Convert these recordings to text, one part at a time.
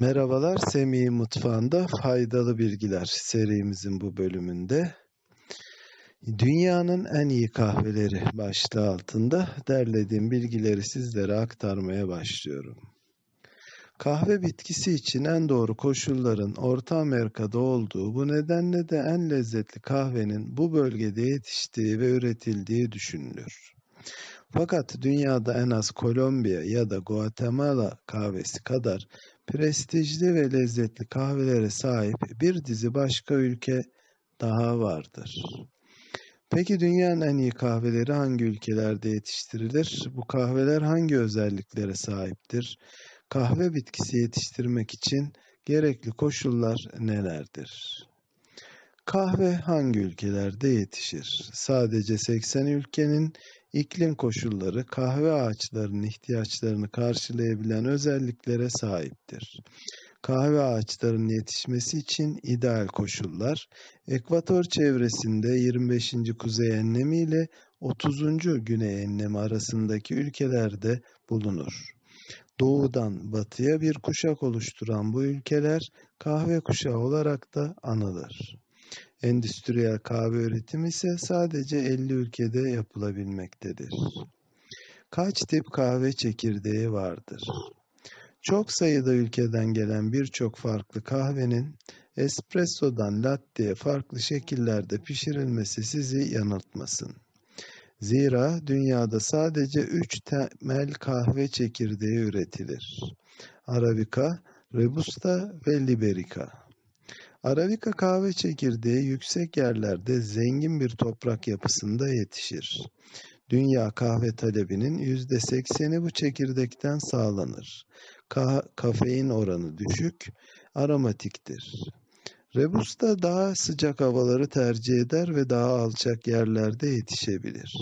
Merhabalar, Semih Mutfağı'nda faydalı bilgiler serimizin bu bölümünde Dünyanın en iyi kahveleri başlığı altında derlediğim bilgileri sizlere aktarmaya başlıyorum. Kahve bitkisi için en doğru koşulların Orta Amerika'da olduğu bu nedenle de en lezzetli kahvenin bu bölgede yetiştiği ve üretildiği düşünülür. Fakat dünyada en az Kolombiya ya da Guatemala kahvesi kadar prestijli ve lezzetli kahvelere sahip bir dizi başka ülke daha vardır. Peki dünyanın en iyi kahveleri hangi ülkelerde yetiştirilir? Bu kahveler hangi özelliklere sahiptir? Kahve bitkisi yetiştirmek için gerekli koşullar nelerdir? Kahve hangi ülkelerde yetişir? Sadece 80 ülkenin iklim koşulları kahve ağaçlarının ihtiyaçlarını karşılayabilen özelliklere sahiptir. Kahve ağaçlarının yetişmesi için ideal koşullar, ekvator çevresinde 25. kuzey enlemi ile 30. güney enlemi arasındaki ülkelerde bulunur. Doğudan batıya bir kuşak oluşturan bu ülkeler kahve kuşağı olarak da anılır. Endüstriyel kahve üretimi ise sadece 50 ülkede yapılabilmektedir. Kaç tip kahve çekirdeği vardır? Çok sayıda ülkeden gelen birçok farklı kahvenin espressodan latte'ye farklı şekillerde pişirilmesi sizi yanıltmasın. Zira dünyada sadece üç temel kahve çekirdeği üretilir. Arabica, Robusta ve Liberica. Arabika kahve çekirdeği yüksek yerlerde zengin bir toprak yapısında yetişir. Dünya kahve talebinin yüzde sekseni bu çekirdekten sağlanır. Ka kafein oranı düşük, aromatiktir. Rebusta daha sıcak havaları tercih eder ve daha alçak yerlerde yetişebilir.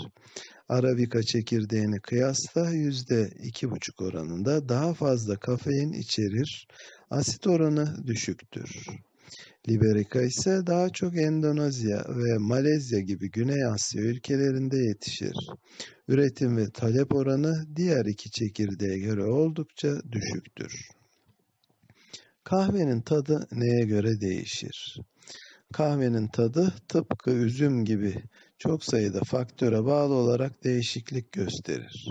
Arabika çekirdeğini kıyasla yüzde iki buçuk oranında daha fazla kafein içerir, asit oranı düşüktür. Liberica ise daha çok Endonezya ve Malezya gibi Güney Asya ülkelerinde yetişir. Üretim ve talep oranı diğer iki çekirdeğe göre oldukça düşüktür. Kahvenin tadı neye göre değişir? Kahvenin tadı tıpkı üzüm gibi çok sayıda faktöre bağlı olarak değişiklik gösterir.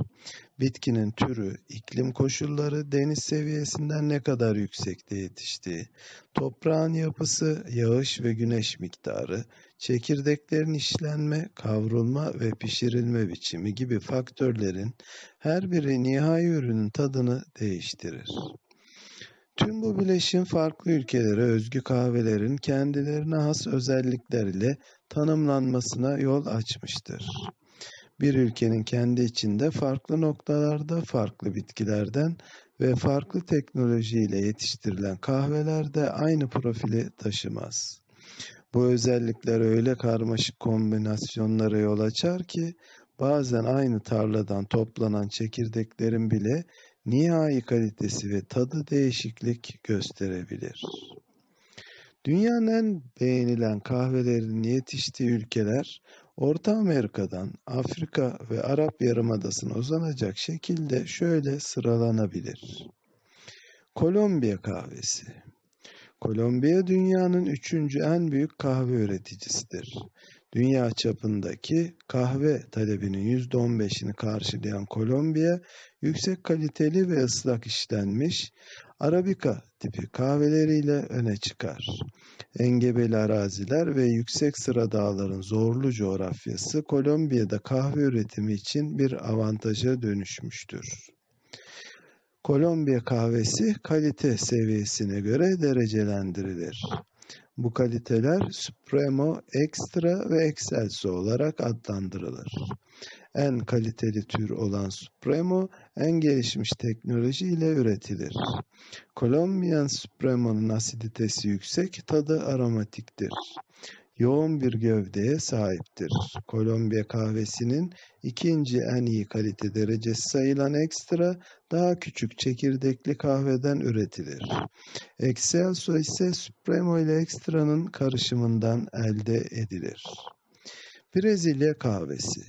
Bitkinin türü, iklim koşulları, deniz seviyesinden ne kadar yüksekte yetiştiği, toprağın yapısı, yağış ve güneş miktarı, çekirdeklerin işlenme, kavrulma ve pişirilme biçimi gibi faktörlerin her biri nihai ürünün tadını değiştirir. Tüm bu bileşim farklı ülkelere özgü kahvelerin kendilerine has özellikler ile tanımlanmasına yol açmıştır. Bir ülkenin kendi içinde farklı noktalarda farklı bitkilerden ve farklı teknolojiyle yetiştirilen kahveler de aynı profili taşımaz. Bu özellikler öyle karmaşık kombinasyonlara yol açar ki bazen aynı tarladan toplanan çekirdeklerin bile nihai kalitesi ve tadı değişiklik gösterebilir. Dünyanın en beğenilen kahvelerin yetiştiği ülkeler Orta Amerika'dan Afrika ve Arap Yarımadası'na uzanacak şekilde şöyle sıralanabilir. Kolombiya kahvesi Kolombiya dünyanın üçüncü en büyük kahve üreticisidir. Dünya çapındaki kahve talebinin %15'ini karşılayan Kolombiya, yüksek kaliteli ve ıslak işlenmiş Arabika tipi kahveleriyle öne çıkar. Engebeli araziler ve yüksek sıra dağların zorlu coğrafyası Kolombiya'da kahve üretimi için bir avantaja dönüşmüştür. Kolombiya kahvesi kalite seviyesine göre derecelendirilir. Bu kaliteler Supremo, Extra ve Excelso olarak adlandırılır. En kaliteli tür olan Supremo en gelişmiş teknoloji ile üretilir. Colombian Supremo'nun asiditesi yüksek, tadı aromatiktir yoğun bir gövdeye sahiptir. Kolombiya kahvesinin ikinci en iyi kalite derecesi sayılan ekstra daha küçük çekirdekli kahveden üretilir. Excelso ise Supremo ile ekstranın karışımından elde edilir. Brezilya kahvesi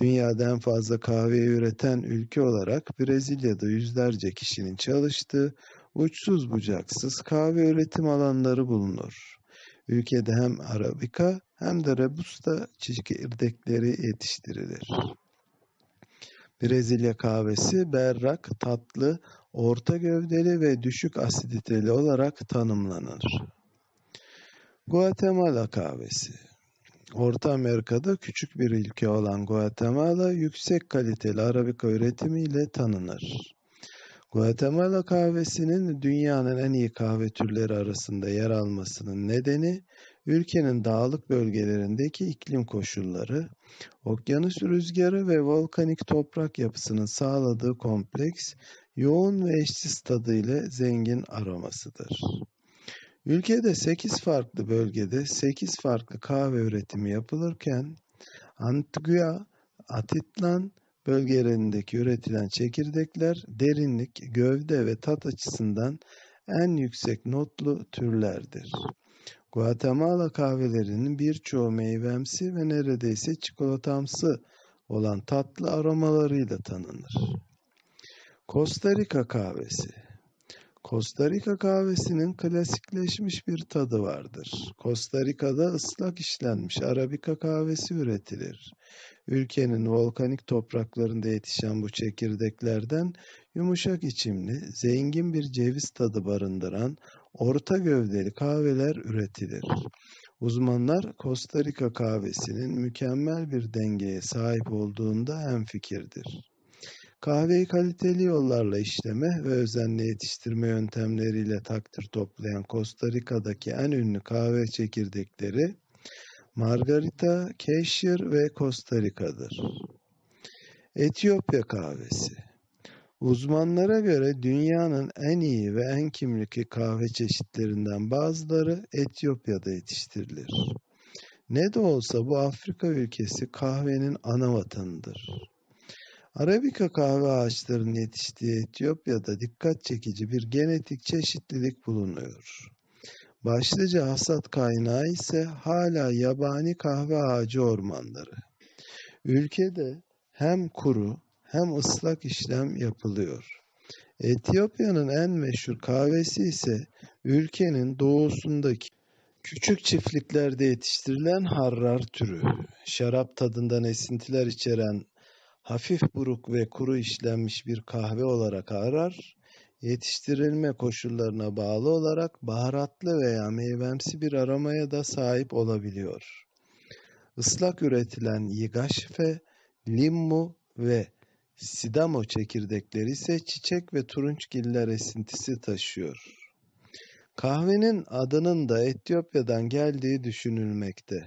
Dünyada en fazla kahve üreten ülke olarak Brezilya'da yüzlerce kişinin çalıştığı uçsuz bucaksız kahve üretim alanları bulunur. Ülkede hem Arabica hem de Robusta çekirdekleri yetiştirilir. Brezilya kahvesi berrak, tatlı, orta gövdeli ve düşük asiditeli olarak tanımlanır. Guatemala kahvesi Orta Amerika'da küçük bir ülke olan Guatemala yüksek kaliteli Arabica üretimiyle tanınır. Guatemala kahvesinin dünyanın en iyi kahve türleri arasında yer almasının nedeni ülkenin dağlık bölgelerindeki iklim koşulları, okyanus rüzgarı ve volkanik toprak yapısının sağladığı kompleks, yoğun ve eşsiz tadı ile zengin aromasıdır. Ülkede 8 farklı bölgede 8 farklı kahve üretimi yapılırken Antigua, Atitlan bölgelerindeki üretilen çekirdekler derinlik, gövde ve tat açısından en yüksek notlu türlerdir. Guatemala kahvelerinin birçoğu meyvemsi ve neredeyse çikolatamsı olan tatlı aromalarıyla tanınır. Costa Rica kahvesi Costa Rica kahvesinin klasikleşmiş bir tadı vardır. Costa Rica'da ıslak işlenmiş Arabica kahvesi üretilir. Ülkenin volkanik topraklarında yetişen bu çekirdeklerden yumuşak içimli, zengin bir ceviz tadı barındıran orta gövdeli kahveler üretilir. Uzmanlar Costa Rica kahvesinin mükemmel bir dengeye sahip olduğunda hemfikirdir. Kahveyi kaliteli yollarla işleme ve özenle yetiştirme yöntemleriyle takdir toplayan Costa Rica'daki en ünlü kahve çekirdekleri Margarita, Keşir ve Costa Rica'dır. Etiyopya kahvesi Uzmanlara göre dünyanın en iyi ve en kimlikli kahve çeşitlerinden bazıları Etiyopya'da yetiştirilir. Ne de olsa bu Afrika ülkesi kahvenin ana vatanıdır. Arabica kahve ağaçlarının yetiştiği Etiyopya'da dikkat çekici bir genetik çeşitlilik bulunuyor. Başlıca hasat kaynağı ise hala yabani kahve ağacı ormanları. Ülkede hem kuru hem ıslak işlem yapılıyor. Etiyopya'nın en meşhur kahvesi ise ülkenin doğusundaki küçük çiftliklerde yetiştirilen harrar türü. Şarap tadından esintiler içeren hafif buruk ve kuru işlenmiş bir kahve olarak arar, yetiştirilme koşullarına bağlı olarak baharatlı veya meyvemsi bir aromaya da sahip olabiliyor. Islak üretilen yigaşfe, limmu ve sidamo çekirdekleri ise çiçek ve turunçgiller esintisi taşıyor. Kahvenin adının da Etiyopya'dan geldiği düşünülmekte.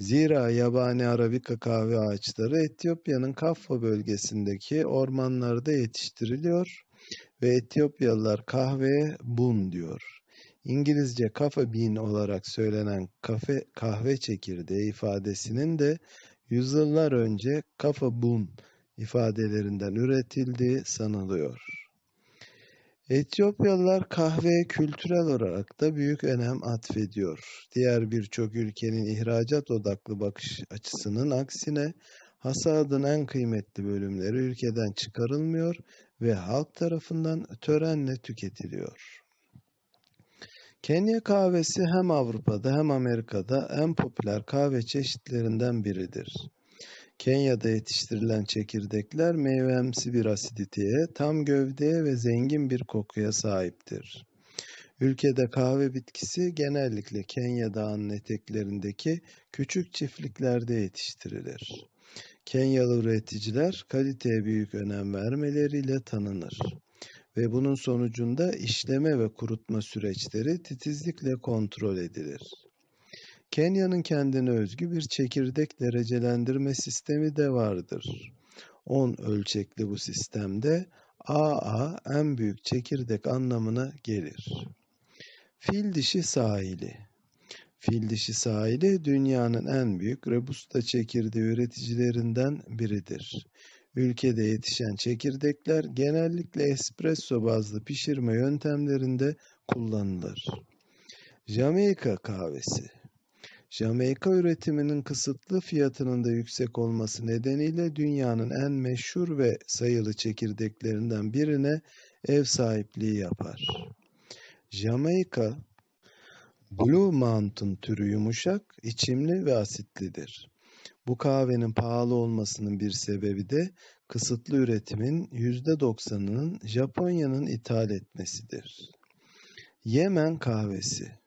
Zira yabani Arabika kahve ağaçları Etiyopya'nın Kaffa bölgesindeki ormanlarda yetiştiriliyor ve Etiyopyalılar kahveye bun diyor. İngilizce kafa bean olarak söylenen kafe, kahve çekirdeği ifadesinin de yüzyıllar önce kafa bun ifadelerinden üretildiği sanılıyor. Etiyopyalılar kahveye kültürel olarak da büyük önem atfediyor. Diğer birçok ülkenin ihracat odaklı bakış açısının aksine hasadın en kıymetli bölümleri ülkeden çıkarılmıyor ve halk tarafından törenle tüketiliyor. Kenya kahvesi hem Avrupa'da hem Amerika'da en popüler kahve çeşitlerinden biridir. Kenya'da yetiştirilen çekirdekler meyvemsi bir asiditeye, tam gövdeye ve zengin bir kokuya sahiptir. Ülkede kahve bitkisi genellikle Kenya Dağı'nın eteklerindeki küçük çiftliklerde yetiştirilir. Kenyalı üreticiler kaliteye büyük önem vermeleriyle tanınır ve bunun sonucunda işleme ve kurutma süreçleri titizlikle kontrol edilir. Kenya'nın kendine özgü bir çekirdek derecelendirme sistemi de vardır. 10 ölçekli bu sistemde AA en büyük çekirdek anlamına gelir. Fil dişi sahili Fil dişi sahili dünyanın en büyük robusta çekirdeği üreticilerinden biridir. Ülkede yetişen çekirdekler genellikle espresso bazlı pişirme yöntemlerinde kullanılır. Jamaika kahvesi Jamaika üretiminin kısıtlı fiyatının da yüksek olması nedeniyle dünyanın en meşhur ve sayılı çekirdeklerinden birine ev sahipliği yapar. Jamaika, Blue Mountain türü yumuşak, içimli ve asitlidir. Bu kahvenin pahalı olmasının bir sebebi de kısıtlı üretimin %90'ının Japonya'nın ithal etmesidir. Yemen kahvesi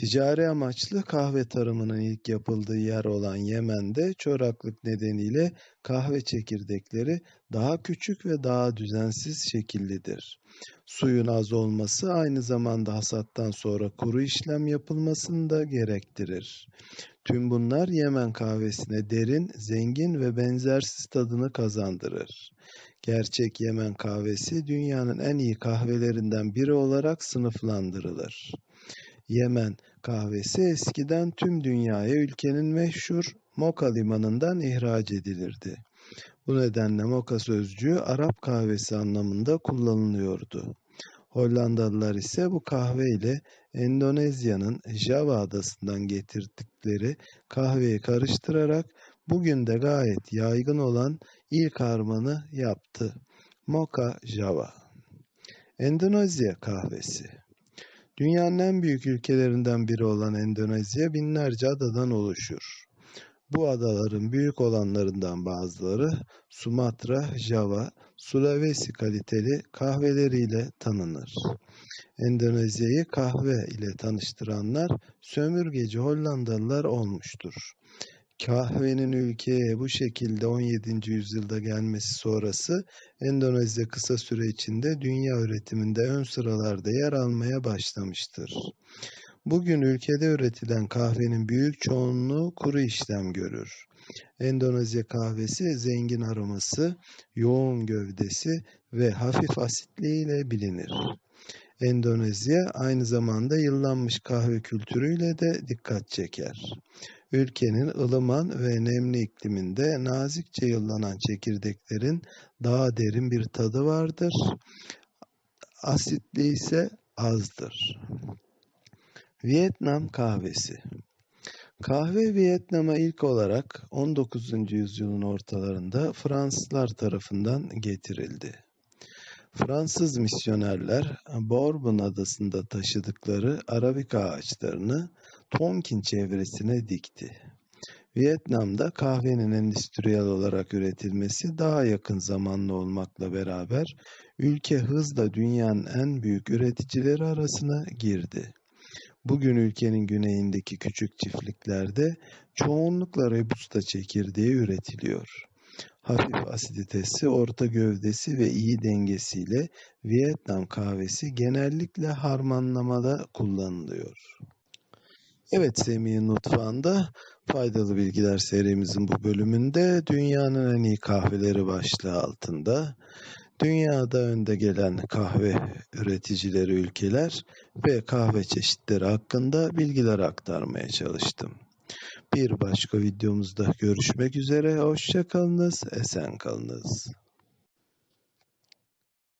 Ticari amaçlı kahve tarımının ilk yapıldığı yer olan Yemen'de çoraklık nedeniyle kahve çekirdekleri daha küçük ve daha düzensiz şekillidir. Suyun az olması aynı zamanda hasattan sonra kuru işlem yapılmasını da gerektirir. Tüm bunlar Yemen kahvesine derin, zengin ve benzersiz tadını kazandırır. Gerçek Yemen kahvesi dünyanın en iyi kahvelerinden biri olarak sınıflandırılır. Yemen kahvesi eskiden tüm dünyaya ülkenin meşhur Moka limanından ihraç edilirdi. Bu nedenle Moka sözcüğü Arap kahvesi anlamında kullanılıyordu. Hollandalılar ise bu kahve ile Endonezya'nın Java adasından getirdikleri kahveyi karıştırarak bugün de gayet yaygın olan ilk harmanı yaptı. Moka Java. Endonezya kahvesi. Dünyanın en büyük ülkelerinden biri olan Endonezya binlerce adadan oluşur. Bu adaların büyük olanlarından bazıları Sumatra, Java, Sulawesi kaliteli kahveleriyle tanınır. Endonezya'yı kahve ile tanıştıranlar sömürgeci Hollandalılar olmuştur. Kahvenin ülkeye bu şekilde 17. yüzyılda gelmesi sonrası Endonezya kısa süre içinde dünya üretiminde ön sıralarda yer almaya başlamıştır. Bugün ülkede üretilen kahvenin büyük çoğunluğu kuru işlem görür. Endonezya kahvesi zengin aroması, yoğun gövdesi ve hafif asitliğiyle bilinir. Endonezya aynı zamanda yıllanmış kahve kültürüyle de dikkat çeker. Ülkenin ılıman ve nemli ikliminde nazikçe yıllanan çekirdeklerin daha derin bir tadı vardır. Asitli ise azdır. Vietnam kahvesi Kahve Vietnam'a ilk olarak 19. yüzyılın ortalarında Fransızlar tarafından getirildi. Fransız misyonerler Bourbon adasında taşıdıkları arabika ağaçlarını Tonkin çevresine dikti. Vietnam'da kahvenin endüstriyel olarak üretilmesi daha yakın zamanlı olmakla beraber ülke hızla dünyanın en büyük üreticileri arasına girdi. Bugün ülkenin güneyindeki küçük çiftliklerde çoğunlukla Robusta çekirdeği üretiliyor. Hafif asiditesi, orta gövdesi ve iyi dengesiyle Vietnam kahvesi genellikle harmanlamada kullanılıyor. Evet Semih'in mutfağında faydalı bilgiler serimizin bu bölümünde dünyanın en iyi kahveleri başlığı altında dünyada önde gelen kahve üreticileri ülkeler ve kahve çeşitleri hakkında bilgiler aktarmaya çalıştım. Bir başka videomuzda görüşmek üzere. Hoşçakalınız, esen kalınız.